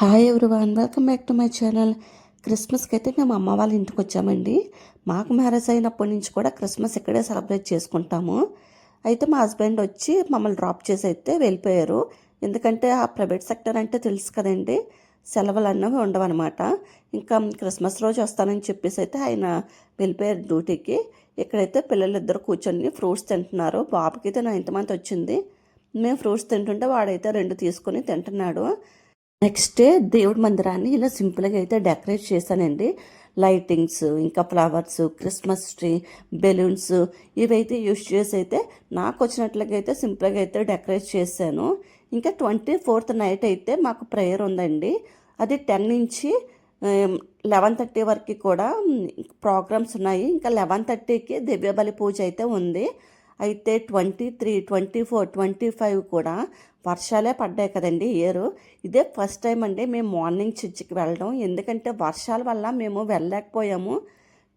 Hi everyone welcome back to my channel. క్రిస్మస్కి అయితే మేము అమ్మ వాళ్ళ ఇంటికి వచ్చామండి. మాకు మ్యారేజ్ అయినప్పటి నుంచి కూడా క్రిస్మస్ ఇక్కడే సెలబ్రేట్ చేసుకుంటాము. అయితే మా హస్బెండ్ వచ్చి మమ్మల్ని డ్రాప్ చేసి అయితే వెళ్ళిపోయారు. ఎందుకంటే ఆ ప్రైవేట్ సెక్టర్ అంటే తెలుసు కదండి సెలవులు అన్నవి ఉండవన్నమాట. ఇంకా క్రిస్మస్ రోజు వస్తానని చెప్పేసి అయితే ఆయన వెళ్ళిపోయారు డ్యూటీకి. ఇక్కడైతే పిల్లలిద్దరు కూర్చొని ఫ్రూట్స్ తింటున్నారు. బాబుకి అయితే నైన్త్ మంత్ వచ్చింది. మేము ఫ్రూట్స్ తింటుంటే వాడైతే రెండు తీసుకొని తింటున్నాడు. నెక్స్ట్ డే దేవుడి మందిరాన్ని ఇలా సింపుల్గా అయితే డెకరేట్ చేశానండి. లైటింగ్స్ ఇంకా ఫ్లవర్స్ క్రిస్మస్ ట్రీ బెలూన్స్ ఇవైతే యూస్ చేసి అయితే నాకు వచ్చినట్లుగా అయితే సింపుల్గా అయితే డెకరేట్ చేశాను. ఇంకా ట్వంటీ ఫోర్త్ నైట్ అయితే మాకు ప్రేయర్ ఉందండి. అది టెన్ నుంచి లెవెన్ థర్టీ వరకు కూడా ప్రోగ్రామ్స్ ఉన్నాయి. ఇంకా లెవెన్ థర్టీకి దివ్యబలి పూజ అయితే ఉంది. అయితే twenty three twenty four twenty five కూడా వర్షాలే పడ్డాయి కదండి ఇయర్. ఇదే ఫస్ట్ టైం అండి మేము మార్నింగ్ చర్చికి వెళ్ళడం. ఎందుకంటే వర్షాల వల్ల మేము వెళ్ళలేకపోయాము.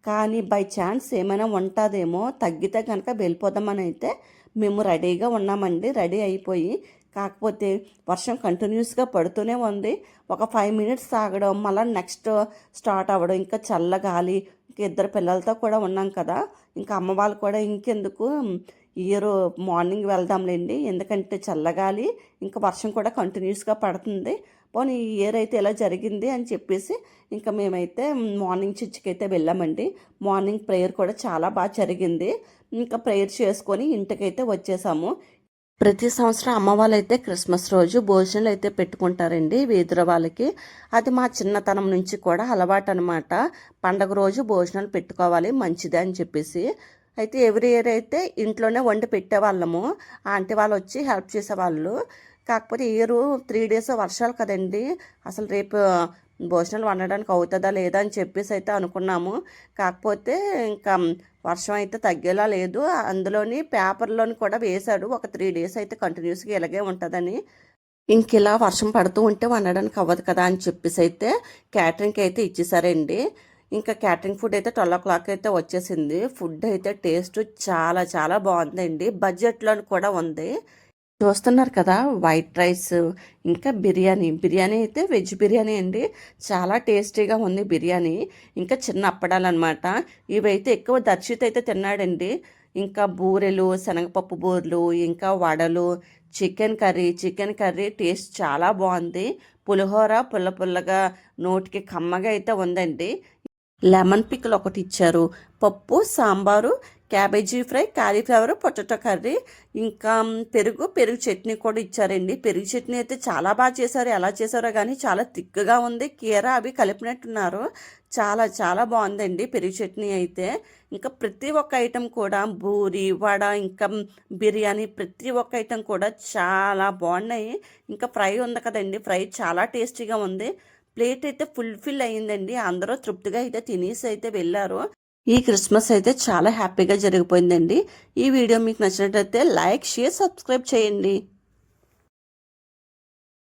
కానీ బై ఛాన్స్ ఏమైనా ఉంటుందేమో తగ్గితే కనుక వెళ్ళిపోదామని అయితే మేము రెడీగా ఉన్నామండి. రెడీ అయిపోయి కాకపోతే వర్షం కంటిన్యూస్గా పడుతూనే ఉంది. ఒక ఫైవ్ మినిట్స్ ఆగడం మళ్ళీ నెక్స్ట్ స్టార్ట్ అవ్వడం ఇంకా చల్ల గాలి ఇద్దరు పిల్లలతో కూడా ఉన్నాం కదా. ఇంకా అమ్మ వాళ్ళు కూడా ఇంకెందుకు? ఇయర్ మార్నింగ్ వెళ్దాంలేండి. ఎందుకంటే చల్లగాలి ఇంకా వర్షం కూడా కంటిన్యూస్గా పడుతుంది. పోనీ ఈ ఇయర్ అయితే ఇలా జరిగింది అని చెప్పేసి ఇంకా మేమైతే మార్నింగ్ చర్చికి అయితే వెళ్ళామండి. మార్నింగ్ ప్రేయర్ కూడా చాలా బాగా జరిగింది. ఇంకా ప్రేయర్ చేసుకొని ఇంటికైతే వచ్చేసాము. ప్రతి సంవత్సరం అమ్మ వాళ్ళైతే క్రిస్మస్ రోజు భోజనాలు అయితే పెట్టుకుంటారండి వీధుల వాళ్ళకి. అది మా చిన్నతనం నుంచి కూడా అలవాటు అనమాట పండగ రోజు భోజనాలు పెట్టుకోవాలి మంచిది అని చెప్పేసి. అయితే ఎవ్రీ ఇయర్ అయితే ఇంట్లోనే వండి పెట్టేవాళ్ళము. ఆంటీ వాళ్ళు వచ్చి హెల్ప్ చేసేవాళ్ళు. కాకపోతే ఇయర్ త్రీ డేస్ వర్షాలు కదండి. అసలు రేపు భోజనాలు వండడానికి అవుతుందా లేదా అని చెప్పేసి అయితే అనుకున్నాము. కాకపోతే ఇంకా వర్షం అయితే తగ్గేలా లేదు. అందులోని పేపర్లోని కూడా వేశాడు. ఒక త్రీ డేస్ అయితే కంటిన్యూస్గా ఇలాగే ఉంటుందని. ఇంక ఇలా వర్షం పడుతూ ఉంటే వండడానికి అవ్వదు కదా అని చెప్పేసి అయితే క్యాటరింగ్కి అయితే ఇచ్చేసారండి. ఇంకా క్యాటరింగ్ ఫుడ్ అయితే ట్వెల్వ్ ఓ క్లాక్ అయితే వచ్చేసింది. ఫుడ్ అయితే టేస్ట్ చాలా చాలా బాగుందండి. బడ్జెట్లో కూడా ఉంది. చూస్తున్నారు కదా వైట్ రైస్ ఇంకా బిర్యానీ. బిర్యానీ అయితే వెజ్ బిర్యానీ అండి. చాలా టేస్టీగా ఉంది బిర్యానీ. ఇంకా చిన్న అప్పడాలు అనమాట ఇవైతే ఎక్కువ దర్శిత్ అయితే తిన్నాడండి. ఇంకా బూరెలు శనగపప్పు బూరెలు ఇంకా వడలు chicken curry. Chicken curry taste చాలా బాగుంది. పులిహోర పుల్ల పుల్లగా నోటికి కమ్మగా అయితే ఉందండి. లెమన్ పిక్కలు ఒకటి ఇచ్చారు. పప్పు sambar cabbage fry cauliflower potato curry ఇంకా పెరుగు పెరుగు చట్నీ కూడా ఇచ్చారండి. పెరుగు చట్నీ అయితే చాలా బాగా చేశారు. ఎలా చేశారో కానీ చాలా థిక్గా ఉంది. కీర అవి కలిపినట్టున్నారు. చాలా చాలా బాగుందండి పెరుగు చట్నీ అయితే. ఇంకా ప్రతి ఒక్క ఐటెం కూడా బూరి వడ ఇంకా బిర్యానీ ప్రతి ఒక్క ఐటెం కూడా చాలా బాగున్నాయి. ఇంకా ఫ్రై ఉంది కదండి. ఫ్రై చాలా టేస్టీగా ఉంది. ప్లేట్ అయితే ఫుల్ఫిల్ అయ్యిందండి. అందరూ తృప్తిగా అయితే తినేసి అయితే వెళ్ళారు. ఈ క్రిస్మస్ అయితే చాలా హ్యాపీగా జరిగిపోయిందండి. ఈ వీడియో మీకు నచ్చినట్లయితే లైక్ షేర్ సబ్స్క్రైబ్ చేయండి.